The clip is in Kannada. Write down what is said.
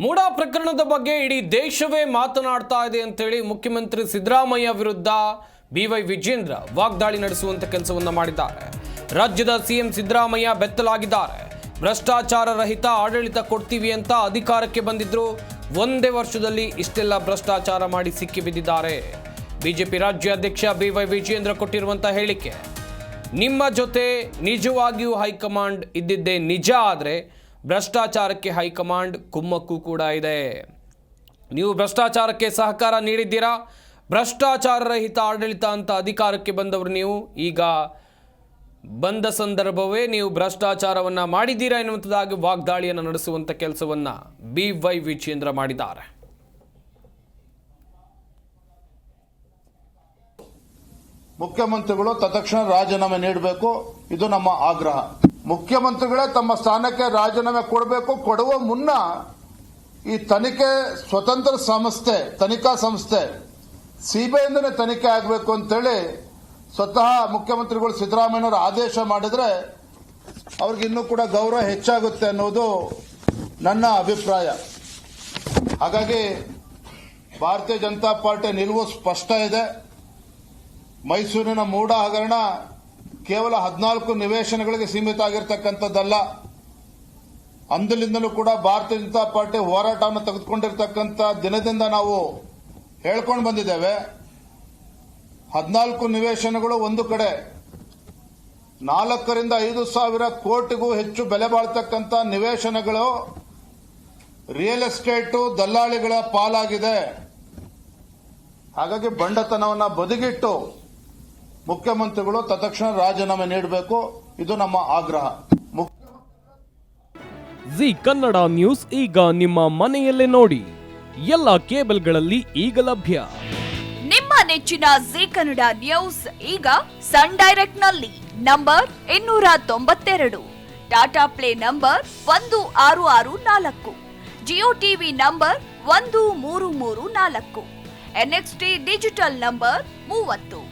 ಮೂಡ ಪ್ರಕರಣದ ಬಗ್ಗೆ ಇಡೀ ದೇಶವೇ ಮಾತನಾಡ್ತಾ ಇದೆ ಅಂತೇಳಿ ಮುಖ್ಯಮಂತ್ರಿ ಸಿದ್ದರಾಮಯ್ಯ ವಿರುದ್ಧ ಬಿ ವೈ ವಿಜೇಂದ್ರ ವಾಗ್ದಾಳಿ ನಡೆಸುವಂತ ಕೆಲಸವನ್ನು ಮಾಡಿದ್ದಾರೆ. ರಾಜ್ಯದ ಸಿಎಂ ಸಿದ್ದರಾಮಯ್ಯ ಬೆತ್ತಲಾಗಿದ್ದಾರೆ. ಭ್ರಷ್ಟಾಚಾರ ರಹಿತ ಆಡಳಿತ ಕೊಡ್ತೀವಿ ಅಂತ ಅಧಿಕಾರಕ್ಕೆ ಬಂದಿದ್ರು. ಒಂದೇ ವರ್ಷದಲ್ಲಿ ಇಷ್ಟೆಲ್ಲ ಭ್ರಷ್ಟಾಚಾರ ಮಾಡಿ ಸಿಕ್ಕಿ ಬಿದ್ದಿದ್ದಾರೆ. ಬಿಜೆಪಿ ರಾಜ್ಯಾಧ್ಯಕ್ಷ ಬಿ ವೈ ವಿಜೇಂದ್ರ ಕೊಟ್ಟಿರುವಂತ ಹೇಳಿಕೆ, ನಿಮ್ಮ ಜೊತೆ ನಿಜವಾಗಿಯೂ ಹೈಕಮಾಂಡ್ ಇದ್ದಿದ್ದೇ ನಿಜ ಆದರೆ ಭ್ರಷ್ಟಾಚಾರಕ್ಕೆ ಹೈಕಮಾಂಡ್ ಕುಮ್ಮಕ್ಕು ಕೂಡ ಇದೆ. ನೀವು ಭ್ರಷ್ಟಾಚಾರಕ್ಕೆ ಸಹಕಾರ ನೀಡಿದ್ದೀರಾ? ಭ್ರಷ್ಟಾಚಾರ ರಹಿತ ಆಡಳಿತ ಅಂತ ಅಧಿಕಾರಕ್ಕೆ ಬಂದವರು ನೀವು. ಈಗ ಬಂದ ಸಂದರ್ಭವೇ ನೀವು ಭ್ರಷ್ಟಾಚಾರವನ್ನು ಮಾಡಿದ್ದೀರಾ ಎನ್ನುವಂಥದ್ದಾಗಿ ವಾಗ್ದಾಳಿಯನ್ನು ನಡೆಸುವಂಥ ಕೆಲಸವನ್ನು ಬಿ ವೈ ವಿಜೇಂದ್ರ ಮಾಡಿದ್ದಾರೆ. ಮುಖ್ಯಮಂತ್ರಿಗಳು ತತ್ಕ್ಷಣ ರಾಜೀನಾಮೆ ನೀಡಬೇಕು. ಇದು ನಮ್ಮ ಆಗ್ರಹ. ಮುಖ್ಯಮಂತ್ರಿಗಳೇ ತಮ್ಮ ಸ್ಥಾನಕ್ಕೆ ರಾಜೀನಾಮೆ ಕೊಡಬೇಕು. ಕೊಡುವ ಮುನ್ನ ಈ ತನಿಖೆ ಸ್ವತಂತ್ರ ಸಂಸ್ಥೆ, ತನಿಖಾ ಸಂಸ್ಥೆ ಸಿಬಿಐಯಿಂದನೇ ತನಿಖೆ ಆಗಬೇಕು ಅಂತೇಳಿ ಸ್ವತಃ ಮುಖ್ಯಮಂತ್ರಿಗಳು ಸಿದ್ದರಾಮಯ್ಯನವರು ಆದೇಶ ಮಾಡಿದರೆ ಅವ್ರಿಗೆ ಇನ್ನೂ ಕೂಡ ಗೌರವ ಹೆಚ್ಚಾಗುತ್ತೆ ಅನ್ನೋದು ನನ್ನ ಅಭಿಪ್ರಾಯ. ಹಾಗಾಗಿ ಭಾರತೀಯ ಜನತಾ ಪಾರ್ಟಿ ನಿಲುವು ಸ್ಪಷ್ಟ ಇದೆ. ಮೈಸೂರಿನ ಮೂಡ ಹಗರಣ ಕೇವಲ ಹದಿನಾಲ್ಕು ನಿವೇಶನಗಳಿಗೆ ಸೀಮಿತ ಆಗಿರ್ತಕ್ಕಂಥದ್ದಲ್ಲ ಅಂದಲಿಂದಲೂ ಕೂಡ ಭಾರತೀಯ ಜನತಾ ಪಾರ್ಟಿ ಹೋರಾಟವನ್ನು ತೆಗೆದುಕೊಂಡಿರ್ತಕ್ಕಂಥ ದಿನದಿಂದ ನಾವು ಹೇಳ್ಕೊಂಡು ಬಂದಿದ್ದೇವೆ. ಹದಿನಾಲ್ಕು ನಿವೇಶನಗಳು ಒಂದು ಕಡೆ. ನಾಲ್ಕರಿಂದ ಐದು ಸಾವಿರ ಕೋಟಿಗೂ ಹೆಚ್ಚು ಬೆಲೆ ಬಾಳ್ತಕ್ಕಂಥ ನಿವೇಶನಗಳು ರಿಯಲ್ ಎಸ್ಟೇಟು ದಲ್ಲಾಳಿಗಳ ಪಾಲಾಗಿದೆ. ಹಾಗಾಗಿ ಬಂಡತನವನ್ನು ಬದಿಗಿಟ್ಟು ಮುಖ್ಯಮಂತ್ರಿಗಳು ತತ್ಕ್ಷಣ ರಾಜೀನಾಮೆ ನೀಡಬೇಕು. ಇದು ನಮ್ಮ ಆಗ್ರಹ. ಜಿ ಕನ್ನಡ ನ್ಯೂಸ್ ಈಗ ನಿಮ್ಮ ಮನೆಯಲ್ಲೇ ನೋಡಿ. ಎಲ್ಲ ಕೇಬಲ್ಗಳಲ್ಲಿ ಈಗ ಲಭ್ಯ. ನಿಮ್ಮ ನೆಚ್ಚಿನ ಜಿ ಕನ್ನಡ ನ್ಯೂಸ್ ಈಗ ಸನ್ ಡೈರೆಕ್ಟ್ನಲ್ಲಿ ನಂಬರ್ ಇನ್ನೂರ ತೊಂಬತ್ತೆರಡು. ಟಾಟಾ ಪ್ಲೇ ನಂಬರ್ ಒಂದು ಆರು ಆರು ನಾಲ್ಕು. ಜಿಯೋ ಟಿವಿ ನಂಬರ್ ಒಂದು ಮೂರು ಮೂರು ನಾಲ್ಕು. ಎನ್ಎಕ್ಸ್ಟಿ ಡಿಜಿಟಲ್ ನಂಬರ್ ಮೂವತ್ತು.